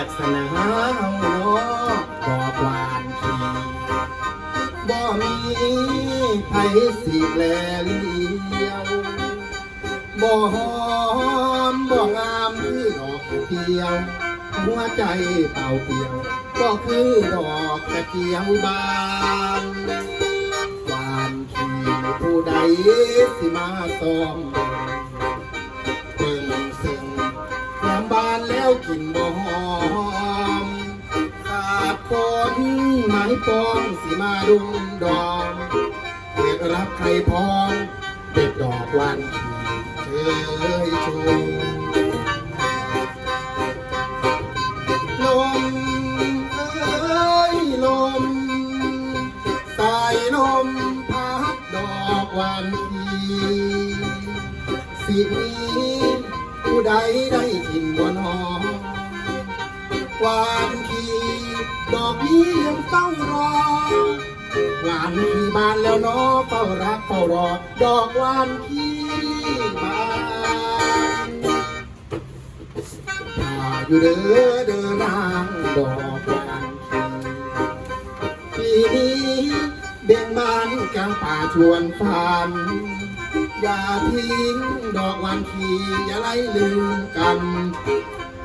าสนาเฮาเนาะบอกวานทีบ่มีไผสิแลเลี้ยวบ่หอมบ่งามคือดอกเดียว หัวใจเป่าเปียว ก็คือดอกกระเจียวบานวานทีผู้ใดสิมาซอมเบิ่งซึ่งน้ำบานแล้วกินบ่หอม ไม้ปองสิมาดุมดอมเด็กรับใครพองเด็ดดอกวันเคยชมลมเอ้ยลมสายลมพัดดอกวันทีสิมีผู้ใดได้กินบ่นอหวาน นี้ยังเฝ้ารอหวานที่บานแล้วเนาะเฝ้ารักเฝ้ารอ ดอกหวานที่บานถ้าอยู่เด้อเด้อนางดอกหวานทีปีนี้เบ่งบานกลางป่าชวนฝันอย่าทิ้งดอกหวานทีอย่าไล่ลืมกัน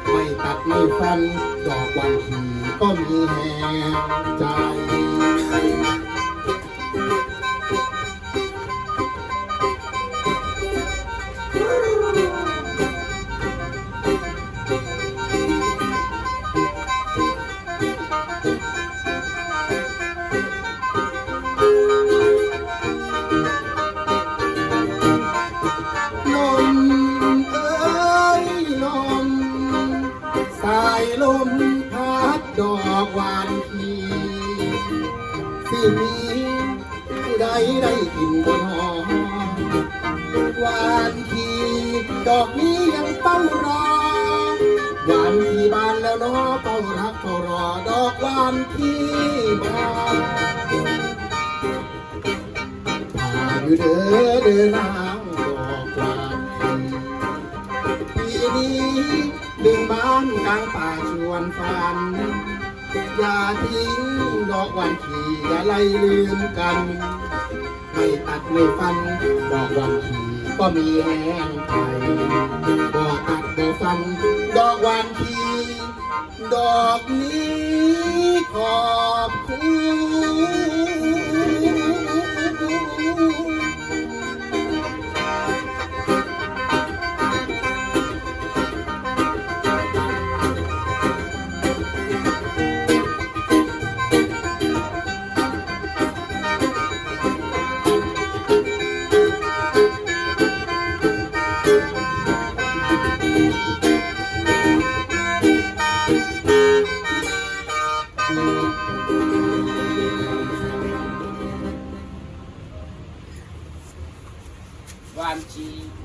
ไม่ตัดไม่ฟัน ดอกวันที ก็มีแหงใจลมานทีสิมีผู้ใดได้กินบนหอหวานทีดอกนี้ยังเฝ้ารอหวานทีบานแล้วเนาะเฝ้ารักเฝ้ารอดอกหวานทีบานถ้าอยู่เด้อเด้อนางดอกวานทีปีนี้ดึงบ้านกลางป่าชวนฝัน อย่าทิ้งดอกวันขีอย่าไล่ลืมกันไม่ตัดไม่ฟันดอกวันขีก็มีแห้งไปบ่ตัดบ่ฟัน ดอกวันขีดอกนี้ขอ Vamos